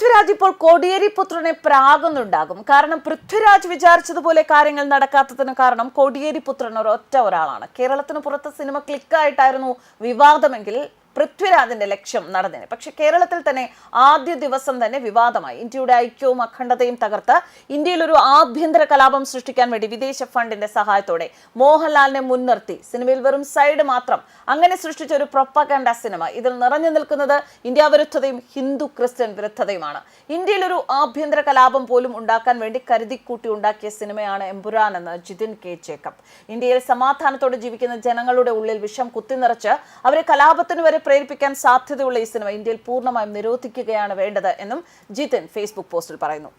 പൃഥ്വിരാജ് ഇപ്പോൾ കോടിയേരി പുത്രനെ പ്രാകുന്നുണ്ടാകും. കാരണം പൃഥ്വിരാജ് വിചാരിച്ചതുപോലെ കാര്യങ്ങൾ നടക്കാത്തതിന് കാരണം കോടിയേരി പുത്രൻ ഒരൊറ്റ ഒരാളാണ്. കേരളത്തിന് പുറത്ത് സിനിമ ക്ലിക്കായിട്ടായിരുന്നു വിവാദമെങ്കിൽ പൃഥ്വിരാജിന്റെ ലക്ഷ്യം നടന്നേനെ. പക്ഷെ കേരളത്തിൽ തന്നെ ആദ്യ ദിവസം തന്നെ വിവാദമായി. ഇന്ത്യയുടെ ഐക്യവും അഖണ്ഡതയും തകർത്ത് ഇന്ത്യയിൽ ഒരു ആഭ്യന്തര കലാപം സൃഷ്ടിക്കാൻ വേണ്ടി വിദേശ ഫണ്ടിന്റെ സഹായത്തോടെ മോഹൻലാലിനെ മുൻനിർത്തി. സിനിമയിൽ വെറും സൈഡ് മാത്രം. അങ്ങനെ സൃഷ്ടിച്ച ഒരു പ്രൊപ്പഗണ്ട സിനിമ. ഇതിൽ നിറഞ്ഞു നിൽക്കുന്നത് ഇന്ത്യ വിരുദ്ധതയും ഹിന്ദു ക്രിസ്ത്യൻ വിരുദ്ധതയുമാണ്. ഇന്ത്യയിൽ ഒരു ആഭ്യന്തര കലാപം പോലും ഉണ്ടാക്കാൻ വേണ്ടി കരുതിക്കൂട്ടി ഉണ്ടാക്കിയ സിനിമയാണ് എമ്പുരാൻ എന്ന് ജിതിൻ കെ. ജേക്കബ്. ഇന്ത്യയിൽ സമാധാനത്തോടെ ജീവിക്കുന്ന ജനങ്ങളുടെ ഉള്ളിൽ വിഷം കുത്തിനിറച്ച് അവരെ കലാപത്തിന് വരെ പ്രേരിപ്പിക്കാൻ സാധ്യതയുള്ള ഈ സിനിമ ഇന്ത്യയിൽ പൂർണമായും നിരോധിക്കുകയാണ് വേണ്ടത് എന്നും ജിതിൻ ഫേസ്ബുക്ക് പോസ്റ്റിൽ പറയുന്നു.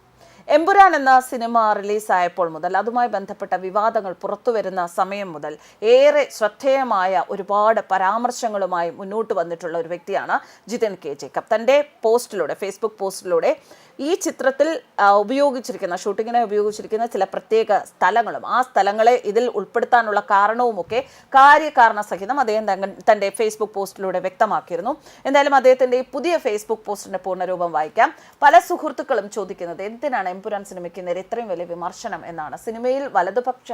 എമ്പുരാൻ എന്ന സിനിമ റിലീസായപ്പോൾ മുതൽ അതുമായി ബന്ധപ്പെട്ട വിവാദങ്ങൾ പുറത്തുവരുന്ന സമയം മുതൽ ഏറെ ശ്രദ്ധേയമായ ഒരുപാട് പരാമർശങ്ങളുമായി മുന്നോട്ട് വന്നിട്ടുള്ള ഒരു വ്യക്തിയാണ് ജിതിൻ കെ ജേക്കബ്. തന്റെ പോസ്റ്റിലൂടെ ഫേസ്ബുക്ക് പോസ്റ്റിലൂടെ ഈ ചിത്രത്തിൽ ഉപയോഗിച്ചിരിക്കുന്ന ഷൂട്ടിങ്ങിനെ ഉപയോഗിച്ചിരിക്കുന്ന ചില പ്രത്യേക സ്ഥലങ്ങളും ആ സ്ഥലങ്ങളെ ഇതിൽ ഉൾപ്പെടുത്താനുള്ള കാരണവുമൊക്കെ കാര്യകാരണ സഹിതം അദ്ദേഹം തന്റെ ഫേസ്ബുക്ക് പോസ്റ്റിലൂടെ വ്യക്തമാക്കിയിരുന്നു. എന്തായാലും അദ്ദേഹത്തിന്റെ ഈ പുതിയ ഫേസ്ബുക്ക് പോസ്റ്റിന്റെ പൂർണരൂപം വായിക്കാം. പല സുഹൃത്തുക്കളും ചോദിക്കുന്നത് എന്തിനാണ് എംപുരാൻ സിനിമയ്ക്ക് നേരെ ഇത്രയും വലിയ വിമർശനം എന്നാണ്. സിനിമയിൽ വലതുപക്ഷ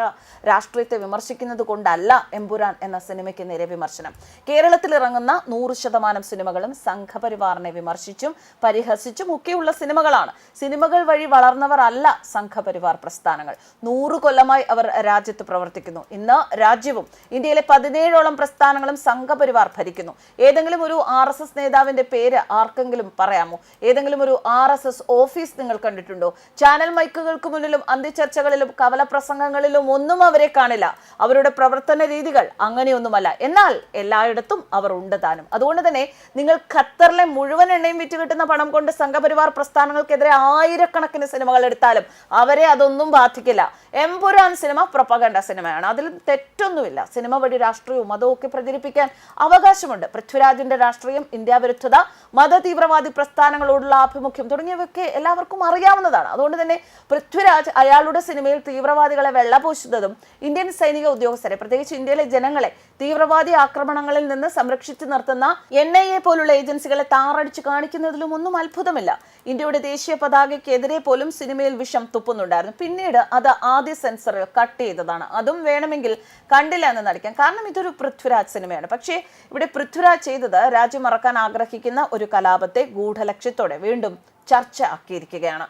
രാഷ്ട്രീയത്തെ വിമർശിക്കുന്നത് കൊണ്ടല്ല എംപുരാൻ എന്ന സിനിമയ്ക്ക് നേരെ വിമർശനം. കേരളത്തിൽ ഇറങ്ങുന്ന നൂറ് ശതമാനം സിനിമകളും സംഘപരിവാറിനെ വിമർശിച്ചും പരിഹസിച്ചും ഒക്കെയുള്ള സിനിമകളാണ്. സിനിമകൾ വഴി വളർന്നവർ അല്ല സംഘപരിവാർ പ്രസ്ഥാനങ്ങൾ. നൂറ് കൊല്ലമായി അവർ രാജ്യത്ത് പ്രവർത്തിക്കുന്നു. ഇന്ന് രാജ്യവും ഇന്ത്യയിലെ പതിനേഴോളം പ്രസ്ഥാനങ്ങളും സംഘപരിവാർ ഭരിക്കുന്നു. ഏതെങ്കിലും ഒരു ആർ എസ് എസ് നേതാവിന്റെ പേര് ആർക്കെങ്കിലും പറയാമോ? ഏതെങ്കിലും ഒരു ആർ എസ് എസ് ഓഫീസ് നിങ്ങൾ കണ്ടിട്ടുണ്ടോ? ചാനൽ മൈക്കുകൾക്ക് മുന്നിലും അന്ത്യചർച്ചകളിലും കവലപ്രസംഗങ്ങളിലും ഒന്നും അവരെ കാണില്ല. അവരുടെ പ്രവർത്തന രീതികൾ അങ്ങനെയൊന്നുമല്ല. എന്നാൽ എല്ലായിടത്തും അവർ ഉണ്ട് താനും. അതുകൊണ്ട് തന്നെ നിങ്ങൾ ഖത്തറിലെ മുഴുവൻ എണ്ണയും വിറ്റ് കിട്ടുന്ന പണം കൊണ്ട് സംഘപരിവാർ പ്രസ്ഥാനങ്ങൾക്കെതിരെ ആയിരക്കണക്കിന് സിനിമകൾ എടുത്താലും അവരെ അതൊന്നും ബാധിക്കില്ല. എംപുരാൻ സിനിമ പ്രൊപ്പഗണ്ട സിനിമയാണ്. അതിൽ തെറ്റൊന്നുമില്ല. സിനിമ വഴി രാഷ്ട്രീയവും മതവും ഒക്കെ പ്രചരിപ്പിക്കാൻ അവകാശമുണ്ട്. പൃഥ്വിരാജിന്റെ രാഷ്ട്രീയം ഇന്ത്യ വിരുദ്ധത മത തീവ്രവാദി പ്രസ്ഥാനങ്ങളോടുള്ള ആഭിമുഖ്യം തുടങ്ങിയവയൊക്കെ എല്ലാവർക്കും അറിയാവുന്നതാണ്. അതുകൊണ്ട് തന്നെ പൃഥ്വിരാജ് അയാളുടെ സിനിമയിൽ തീവ്രവാദികളെ വെള്ളപൂശുന്നതും ഇന്ത്യൻ സൈനിക ഉദ്യോഗസ്ഥരെ പ്രത്യേകിച്ച് ഇന്ത്യയിലെ ജനങ്ങളെ തീവ്രവാദി ആക്രമണങ്ങളിൽ നിന്ന് സംരക്ഷിച്ചു നിർത്തുന്ന എൻ ഐ എ പോലുള്ള ഏജൻസികളെ താറടിച്ച് കാണിക്കുന്നതിലും ഒന്നും അത്ഭുതമില്ല. ഇന്ത്യയുടെ ദേശീയ പതാകയ്ക്കെതിരെ പോലും സിനിമയിൽ വിഷം തുപ്പുന്നുണ്ടായിരുന്നു. പിന്നീട് അത് ആദ്യ സെൻസറിൽ കട്ട് ചെയ്തതാണ്. അതും വേണമെങ്കിൽ കണ്ടില്ല എന്ന് നടിക്കാം കാരണം ഇതൊരു പൃഥ്വിരാജ് സിനിമയാണ്. പക്ഷേ ഇവിടെ പൃഥ്വിരാജ് ചെയ്തത് രാജ്യം മറക്കാൻ ആഗ്രഹിക്കുന്ന ഒരു കലാപത്തെ ഗൂഢലക്ഷ്യത്തോടെ വീണ്ടും ചർച്ച ആക്കിയിരിക്കുകയാണ്.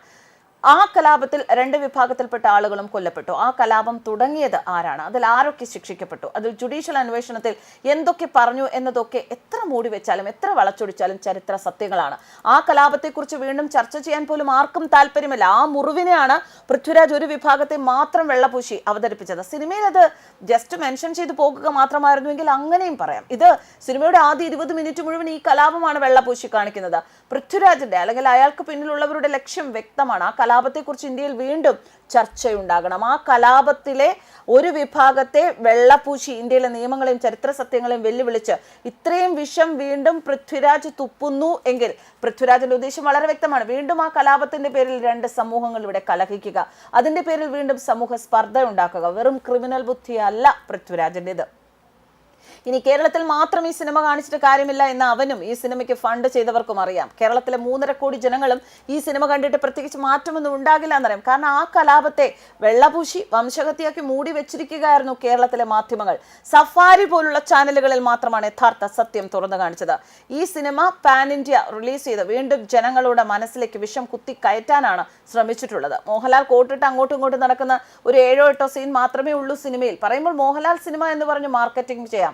ആ കലാപത്തിൽ രണ്ട് വിഭാഗത്തിൽപ്പെട്ട ആളുകളും കൊല്ലപ്പെട്ടു. ആ കലാപം തുടങ്ങിയത് ആരാണ്? അതിൽ ആരൊക്കെ ശിക്ഷിക്കപ്പെട്ടു? അതിൽ ജുഡീഷ്യൽ അന്വേഷണത്തിൽ എന്തൊക്കെ പറഞ്ഞു എന്നതൊക്കെ എത്ര മൂടി വെച്ചാലും എത്ര വളച്ചൊടിച്ചാലും ചരിത്ര സത്യങ്ങളാണ്. ആ കലാപത്തെക്കുറിച്ച് വീണ്ടും ചർച്ച ചെയ്യാൻ പോലും ആർക്കും താല്പര്യമില്ല. ആ മുറിവിനെയാണ് പൃഥ്വിരാജ് ഒരു വിഭാഗത്തെ മാത്രം വെള്ളപൂശി അവതരിപ്പിച്ചത്. സിനിമയിൽ അത് ജസ്റ്റ് മെൻഷൻ ചെയ്തു പോകുക മാത്രമായിരുന്നുവെങ്കിൽ അങ്ങനെയും പറയാം. ഇത് സിനിമയുടെ ആദ്യ ഇരുപത് മിനിറ്റ് മുഴുവൻ ഈ കലാപമാണ് വെള്ളപൂശി കാണിക്കുന്നത്. പൃഥ്വിരാജിന്റെ അല്ലെങ്കിൽ അയാൾക്ക് പിന്നിലുള്ളവരുടെ ലക്ഷ്യം വ്യക്തമാണ്. ആ കലാപത്തെക്കുറിച്ച് ഇന്ത്യയിൽ വീണ്ടും ചർച്ചയുണ്ടാകണം. ആ കലാപത്തിലെ ഒരു വിഭാഗത്തെ വെള്ളപൂശി ഇന്ത്യയിലെ നിയമങ്ങളെയും ചരിത്ര സത്യങ്ങളെയും വെല്ലുവിളിച്ച് ഇത്രയും വിഷം വീണ്ടും പൃഥ്വിരാജ് തുപ്പുന്നു എങ്കിൽ പൃഥ്വിരാജിന്റെ ഉദ്ദേശം വളരെ വ്യക്തമാണ്. വീണ്ടും ആ കലാപത്തിന്റെ പേരിൽ രണ്ട് സമൂഹങ്ങൾ ഇവിടെ കലഹിക്കുക. അതിന്റെ പേരിൽ വീണ്ടും സമൂഹ സ്പർദ്ധ ഉണ്ടാക്കുക. വെറും ക്രിമിനൽ ബുദ്ധിയല്ല പൃഥ്വിരാജിന്റെത് ഇനി കേരളത്തിൽ മാത്രം ഈ സിനിമ കാണിച്ചിട്ട് കാര്യമില്ല എന്ന് അവനും ഈ സിനിമയ്ക്ക് ഫണ്ട് ചെയ്തവർക്കും അറിയാം. കേരളത്തിലെ മൂന്നര കോടി ജനങ്ങളും ഈ സിനിമ കണ്ടിട്ട് പ്രത്യേകിച്ച് മാറ്റമൊന്നും ഉണ്ടാകില്ല എന്നറിയാം. കാരണം ആ കലാപത്തെ വെള്ളപൂശി വംശഹത്യയാക്കി മൂടി വെച്ചിരിക്കുകയായിരുന്നു കേരളത്തിലെ മാധ്യമങ്ങൾ. സഫാരി പോലുള്ള ചാനലുകളിൽ മാത്രമാണ് യഥാർത്ഥ സത്യം തുറന്നു കാണിച്ചത്. ഈ സിനിമ പാൻ ഇന്ത്യ റിലീസ് ചെയ്ത് വീണ്ടും ജനങ്ങളുടെ മനസ്സിലേക്ക് വിഷം കുത്തി കയറ്റാനാണ് ശ്രമിച്ചിട്ടുള്ളത്. മോഹൻലാൽ കോട്ടിട്ട് അങ്ങോട്ടും ഇങ്ങോട്ടും നടക്കുന്ന ഒരു ഏഴോ എട്ടോ സീൻ മാത്രമേ ഉള്ളൂ സിനിമയിൽ. പറയുമ്പോൾ മോഹൻലാൽ സിനിമ എന്ന് പറഞ്ഞ് മാർക്കറ്റിംഗ് ചെയ്യാം.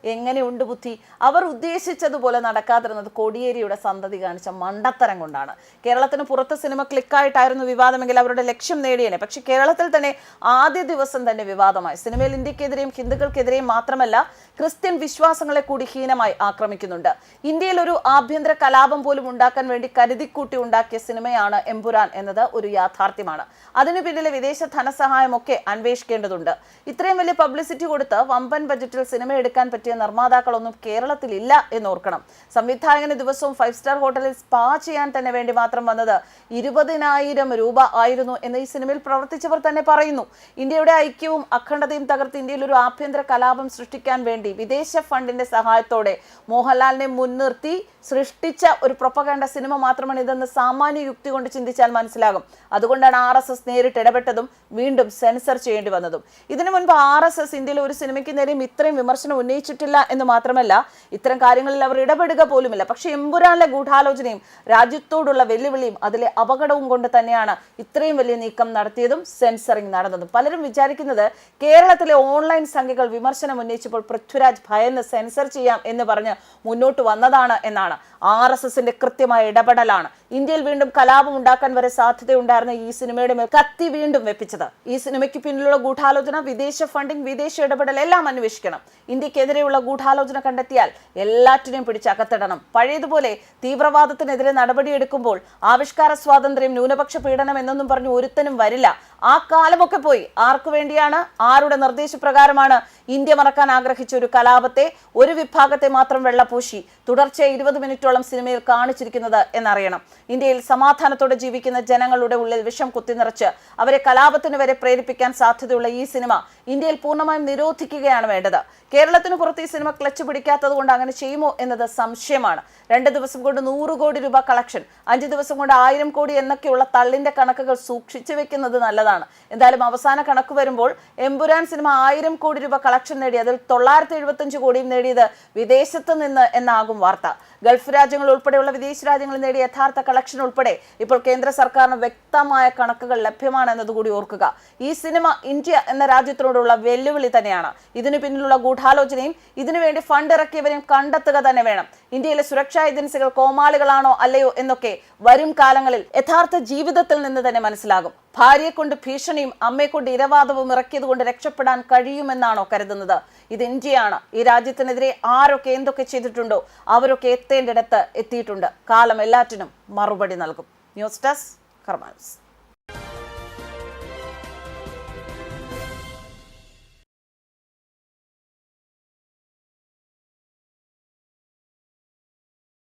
എങ്ങനെയുണ്ട് ബുദ്ധി? അവർ ഉദ്ദേശിച്ചതുപോലെ നടക്കാതിരുന്നത് കോടിയേരിയുടെ സന്തതി കാണിച്ച മണ്ടത്തരം കൊണ്ടാണ്. കേരളത്തിന് പുറത്ത് സിനിമ ക്ലിക്കായിട്ടായിരുന്നു വിവാദമെങ്കിൽ അവരുടെ ലക്ഷ്യം നേടിയേനെ. പക്ഷെ കേരളത്തിൽ തന്നെ ആദ്യ ദിവസം തന്നെ വിവാദമായി. സിനിമയിൽ ഇന്ത്യക്കെതിരെയും ഹിന്ദുക്കൾക്കെതിരെയും മാത്രമല്ല ക്രിസ്ത്യൻ വിശ്വാസങ്ങളെ കൂടി ഹീനമായി ആക്രമിക്കുന്നുണ്ട്. ഇന്ത്യയിൽ ഒരു ആഭ്യന്തര കലാപം പോലും ഉണ്ടാക്കാൻ വേണ്ടി കരുതിക്കൂട്ടി ഉണ്ടാക്കിയ സിനിമയാണ് എമ്പുരാൻ എന്നത് ഒരു യാഥാർത്ഥ്യമാണ്. അതിനു പിന്നിലെ വിദേശ ധനസഹായമൊക്കെ അന്വേഷിക്കേണ്ടതുണ്ട്. ഇത്രയും വലിയ പബ്ലിസിറ്റി കൊടുത്ത് വമ്പൻ ബജറ്റിൽ സിനിമ എടുക്കാൻ പറ്റിയ പറ്റിയ നിർമ്മാതാക്കളൊന്നും കേരളത്തിലില്ല എന്ന് ഓർക്കണം സംവിധായകന് ദിവസവും ഫൈവ് സ്റ്റാർ ഹോട്ടലിൽ സ്പാ ചെയ്യാൻ തന്നെ വേണ്ടി മാത്രം വന്നത് ഇരുപതിനായിരം രൂപ ആയിരുന്നു എന്ന് ഈ സിനിമയിൽ പ്രവർത്തിച്ചവർ തന്നെ പറയുന്നു. ഇന്ത്യയുടെ ഐക്യവും അഖണ്ഡതയും തകർത്ത് ഇന്ത്യയിൽ ഒരു ആഭ്യന്തര കലാപം സൃഷ്ടിക്കാൻ വേണ്ടി വിദേശ ഫണ്ടിന്റെ സഹായത്തോടെ മോഹൻലാലിനെ മുൻനിർത്തി സൃഷ്ടിച്ച ഒരു പ്രൊപ്പകണ്ട സിനിമ മാത്രമാണ് ഇതെന്ന് സാമാന്യ യുക്തി കൊണ്ട് ചിന്തിച്ചാൽ മനസ്സിലാകും. അതുകൊണ്ടാണ് ആർ എസ് എസ് നേരിട്ട് ഇടപെട്ടതും വീണ്ടും സെൻസർ ചെയ്യേണ്ടി വന്നതും. ഇതിനു മുൻപ് ആർ എസ് എസ് ഇന്ത്യയിൽ ഒരു സിനിമയ്ക്ക് നേരെയും ഇത്രയും വിമർശനം ഉന്നയിച്ചിട്ടില്ല എന്ന് മാത്രമല്ല ഇത്തരം കാര്യങ്ങളിൽ അവർ ഇടപെടുക പോലുമില്ല. പക്ഷെ എമ്പുരാനിലെ ഗൂഢാലോചനയും രാജ്യത്തോടുള്ള വെല്ലുവിളിയും അതിലെ അപകടവും കൊണ്ട് തന്നെയാണ് ഇത്രയും വലിയ നീക്കം നടത്തിയതും സെൻസറിങ് നടന്നതും. പലരും വിചാരിക്കുന്നത് കേരളത്തിലെ ഓൺലൈൻ സംഖ്യകൾ വിമർശനം ഉന്നയിച്ചപ്പോൾ പൃഥ്വിരാജ് ഭയന്ന് സെൻസർ ചെയ്യാം എന്ന് പറഞ്ഞ് മുന്നോട്ട് വന്നതാണ് എന്നാണ്. ആർ എസ് എസിന്റെ കൃത്യമായ ഇടപെടലാണ്. ഇന്ത്യയിൽ വീണ്ടും കലാപം ഉണ്ടാക്കാൻ വരെ സാധ്യതയുണ്ടായിരുന്ന ഈ സിനിമയുടെ കത്തി വീണ്ടും വെപ്പിച്ചത്. ഈ സിനിമയ്ക്ക് പിന്നിലുള്ള ഗൂഢാലോചന വിദേശ ഫണ്ടിംഗ് വിദേശ ഇടപെടൽ എല്ലാം അന്വേഷിക്കണം. ഇന്ത്യക്കെതിരെയുള്ള ഗൂഢാലോചന കണ്ടെത്തിയാൽ എല്ലാറ്റിനെയും പിടിച്ച് അകത്തിടണം. പഴയതുപോലെ തീവ്രവാദത്തിനെതിരെ നടപടിയെടുക്കുമ്പോൾ ആവിഷ്കാര സ്വാതന്ത്ര്യം ന്യൂനപക്ഷ പീഡനം എന്നൊന്നും പറഞ്ഞു ഒരുത്തനും വരില്ല. ആ കാലമൊക്കെ പോയി. ആർക്കു വേണ്ടിയാണ്? ആരുടെ നിർദ്ദേശപ്രകാരമാണ് ഇന്ത്യ മറക്കാൻ ആഗ്രഹിച്ച ഒരു കലാപത്തെ ഒരു വിഭാഗത്തെ മാത്രം വെള്ളപൂശി തുടർച്ചയായി ഇരുപത് മിനിറ്റോളം സിനിമയിൽ കാണിച്ചിരിക്കുന്നത് എന്നറിയണം. ഇന്ത്യയിൽ സമാധാനത്തോടെ ജീവിക്കുന്ന ജനങ്ങളുടെ ഉള്ളിൽ വിഷം കുത്തിനിറച്ച് അവരെ കലാപത്തിന് വരെ പ്രേരിപ്പിക്കാൻ സാധ്യതയുള്ള ഈ സിനിമ ഇന്ത്യയിൽ പൂർണമായും നിരോധിക്കുകയാണ് വേണ്ടത്. കേരളത്തിന് പുറത്ത് ഈ സിനിമ ക്ലച്ച് പിടിക്കാത്തത് കൊണ്ട് അങ്ങനെ ചെയ്യുമോ എന്നത് സംശയമാണ്. രണ്ട് ദിവസം കൊണ്ട് നൂറ് കോടി രൂപ കളക്ഷൻ അഞ്ച് ദിവസം കൊണ്ട് ആയിരം കോടി എന്നൊക്കെയുള്ള തള്ളിന്റെ കണക്കുകൾ സൂക്ഷിച്ചു വെക്കുന്നത് നല്ലതാണ്. എന്തായാലും അവസാന കണക്ക് വരുമ്പോൾ എമ്പുരാൻ സിനിമ ആയിരം കോടി രൂപ കളക്ഷൻ നേടി അതിൽ തൊള്ളായിരത്തി എഴുപത്തഞ്ച് കോടിയും നേടിയത് വിദേശത്ത് നിന്ന് എന്നാകും വാർത്ത. ഗൾഫ് രാജ്യങ്ങൾ ഉൾപ്പെടെയുള്ള വിദേശ രാജ്യങ്ങളിൽ നേടിയ യഥാർത്ഥ കളക്ഷൻ ഉൾപ്പെടെ ഇപ്പോൾ കേന്ദ്ര സർക്കാരിന് വ്യക്തമായ കണക്കുകൾ ലഭ്യമാണ് എന്നതുകൂടി ഓർക്കുക. ഈ സിനിമ ഇന്ത്യ എന്ന രാജ്യത്തിനോടുള്ള വെല്ലുവിളി തന്നെയാണ്. ഇതിനു പിന്നിലുള്ള ഗൂഢാലോചനയും ഇതിനുവേണ്ടി ഫണ്ട് ഇറക്കിയവരെയും കണ്ടെത്തുക തന്നെ വേണം. ഇന്ത്യയിലെ സുരക്ഷാ ഏജൻസികൾ കോമാളികളാണോ അല്ലയോ എന്നൊക്കെ വരും കാലങ്ങളിൽ യഥാർത്ഥ ജീവിതത്തിൽ നിന്ന് തന്നെ മനസ്സിലാകും. ഭാര്യയെ കൊണ്ട് ഭീഷണിയും അമ്മയെ കൊണ്ട് ഇരവാദവും ഇറക്കിയത് കൊണ്ട് രക്ഷപ്പെടാൻ കഴിയുമെന്നാണോ കരുതുന്നത്? ഇത് ഇന്ത്യയാണ് ഈ രാജ്യത്തിനെതിരെ ആരൊക്കെ എന്തൊക്കെ ചെയ്തിട്ടുണ്ടോ അവരൊക്കെ എത്തേണ്ടിടത്ത് എത്തിയിട്ടുണ്ട്. കാലം എല്ലാറ്റിനും മറുപടി നൽകും. News desk കർമാൻസ്